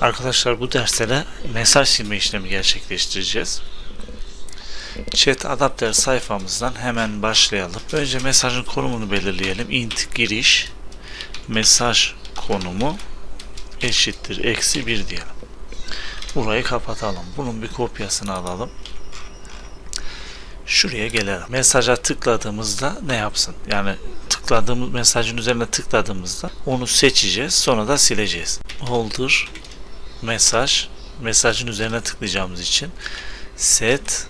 Arkadaşlar bu derste de mesaj silme işlemi gerçekleştireceğiz. Chat adapter sayfamızdan hemen başlayalım. Önce mesajın konumunu belirleyelim. int giriş mesaj konumu eşittir eksi 1 diyelim. Burayı kapatalım. Bunun bir kopyasını alalım. Şuraya gelelim. Mesaja tıkladığımızda ne yapsın? Yani tıkladığımız mesajın üzerine tıkladığımızda onu seçeceğiz. Sonra da sileceğiz. Holder mesaj mesajın üzerine tıklayacağımız için set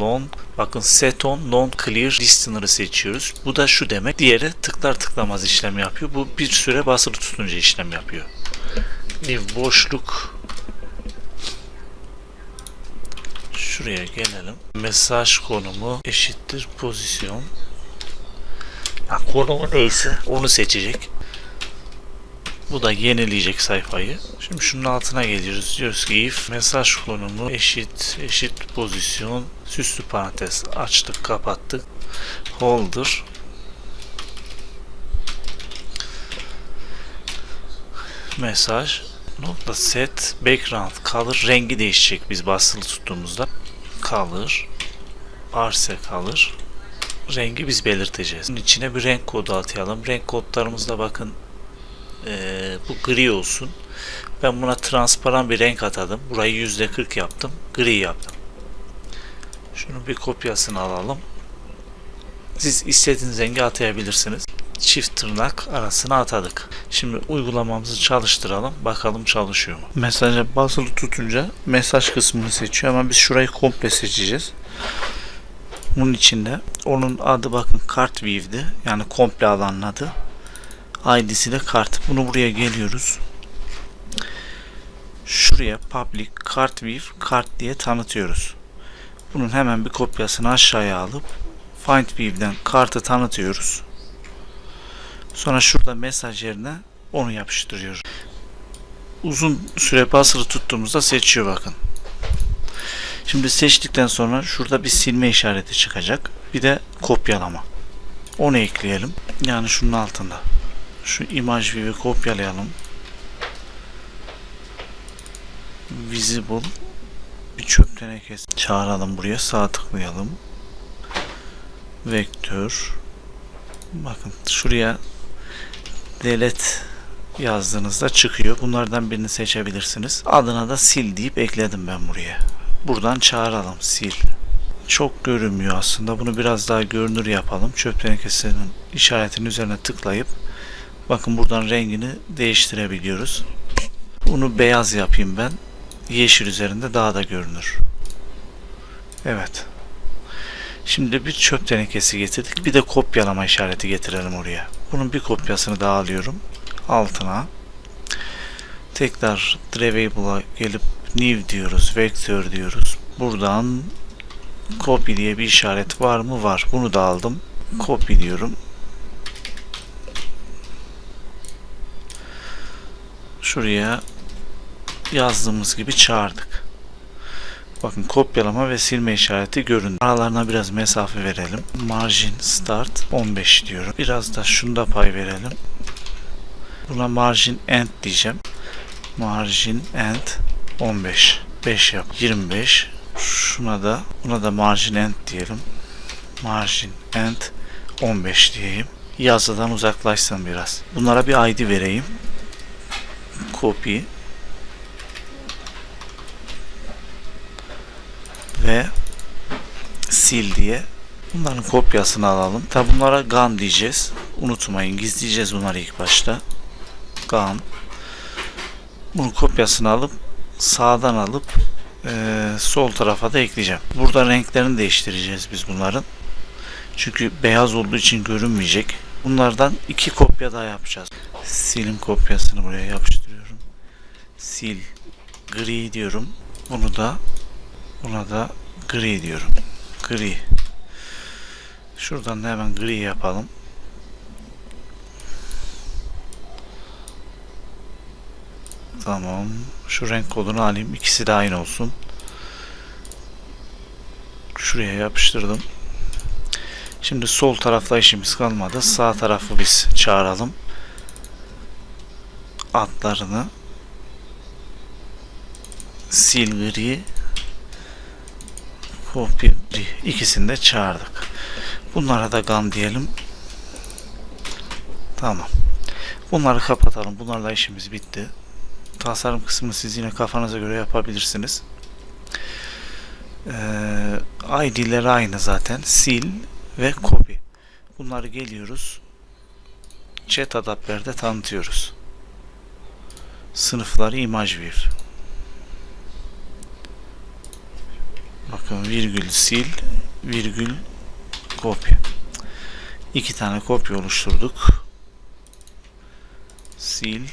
long bakın set on non clear listener'ı seçiyoruz. Bu da şu demek. Diğeri tıklar tıklamaz işlem yapıyor. Bu bir süre basılı tutunca işlem yapıyor. Leave boşluk Şuraya gelelim. Mesaj konumu eşittir pozisyon. Ya konumu neyse onu seçecek. Bu da yenileyecek sayfayı. Şimdi şunun altına geliyoruz. Diyoruz ki if mesaj konumu eşit eşit pozisyon süslü parantez açtık kapattık. Holder mesaj nokta set background color rengi değişecek biz basılı tuttuğumuzda color arse color rengi biz belirteceğiz. Bunun içine bir renk kodu atayalım. Renk kodlarımızda bakın eee, bu gri olsun. Ben buna transparan bir renk atadım. Burayı %40 yaptım. Gri yaptım. Şunun bir kopyasını alalım. Siz istediğiniz rengi atayabilirsiniz. Çift tırnak arasına atadık. Şimdi uygulamamızı çalıştıralım. Bakalım çalışıyor mu? Mesaja basılı tutunca mesaj kısmını seçiyor ama biz şurayı komple seçeceğiz. Bunun içinde onun adı bakın kart view'di. Yani komple alanın adı. ID'si de kart. Bunu buraya geliyoruz. Şuraya public kart view kart diye tanıtıyoruz. Bunun hemen bir kopyasını aşağıya alıp find view'den kartı tanıtıyoruz. Sonra şurada mesaj yerine onu yapıştırıyoruz. Uzun süre basılı tuttuğumuzda seçiyor bakın. Şimdi seçtikten sonra şurada bir silme işareti çıkacak. Bir de kopyalama. Onu ekleyelim. Yani şunun altında. Şu imaj view'i kopyalayalım. Visible bir çöp tenekesi çağıralım buraya. Sağ tıklayalım. Vektör. Bakın şuraya delete yazdığınızda çıkıyor. Bunlardan birini seçebilirsiniz. Adına da sil deyip ekledim ben buraya. Buradan çağıralım sil. Çok görünmüyor aslında. Bunu biraz daha görünür yapalım. Çöp tenekesinin işaretinin üzerine tıklayıp bakın buradan rengini değiştirebiliyoruz. Bunu beyaz yapayım ben. Yeşil üzerinde daha da görünür. Evet. Şimdi bir çöp tenekesi getirdik. Bir de kopyalama işareti getirelim oraya. Bunun bir kopyasını daha alıyorum. Altına. Tekrar Drawable'a gelip New diyoruz. Vector diyoruz. Buradan copy diye bir işaret var mı? Var. Bunu da aldım. Copy diyorum. Şuraya yazdığımız gibi çağırdık. Bakın kopyalama ve silme işareti göründü. Aralarına biraz mesafe verelim. Margin start 15 diyorum. Biraz da şunda pay verelim. Buna margin end diyeceğim. Margin end 15. 5 yap. 25. Şuna da buna da margin end diyelim. Margin end 15 diyeyim. Yazıdan uzaklaşsın biraz. Bunlara bir ID vereyim. Copy ve sil diye bunların kopyasını alalım. Tabi bunlara gun diyeceğiz. Unutmayın gizleyeceğiz bunları ilk başta. Gun. Bunun kopyasını alıp sağdan alıp eee, sol tarafa da ekleyeceğim. Burada renklerini değiştireceğiz biz bunların. Çünkü beyaz olduğu için görünmeyecek. Bunlardan iki kopya daha yapacağız. Silin kopyasını buraya yapıştırıyorum. Sil gri diyorum. Bunu da Buna da gri diyorum. Gri. Şuradan da hemen gri yapalım. Tamam. Şu renk kodunu alayım. İkisi de aynı olsun. Şuraya yapıştırdım. Şimdi sol tarafta işimiz kalmadı. Sağ tarafı biz çağıralım. Adlarını sil gri kopya gri ikisini de çağırdık. Bunlara da gam diyelim. Tamam. Bunları kapatalım. Bunlarla işimiz bitti. Tasarım kısmını siz yine kafanıza göre yapabilirsiniz. Ee, ID'ler aynı zaten. Sil ve copy. Bunları geliyoruz. Chat adapterde tanıtıyoruz. Sınıfları imaj view. Bakın virgül sil, virgül kopya. İki tane kopya oluşturduk. Sil.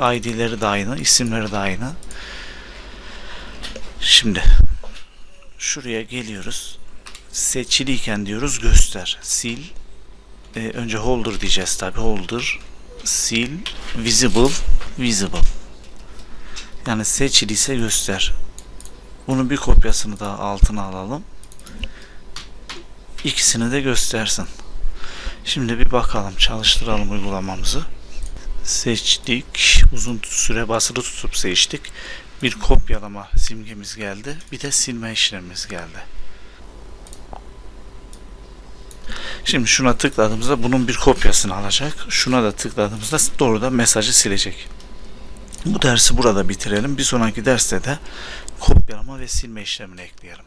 ID'leri de aynı, isimleri de aynı. Şimdi şuraya geliyoruz. Seçiliyken diyoruz göster. Sil. Ee, önce holder diyeceğiz tabi. Holder. Sil. Visible. Visible. Yani seçiliyse göster. Bunun bir kopyasını da altına alalım. İkisini de göstersin. Şimdi bir bakalım çalıştıralım uygulamamızı. Seçtik. Uzun süre basılı tutup seçtik. Bir kopyalama simgemiz geldi. Bir de silme işlemimiz geldi. Şimdi şuna tıkladığımızda bunun bir kopyasını alacak. Şuna da tıkladığımızda doğrudan mesajı silecek. Bu dersi burada bitirelim. Bir sonraki derste de kopyalama ve silme işlemini ekleyelim.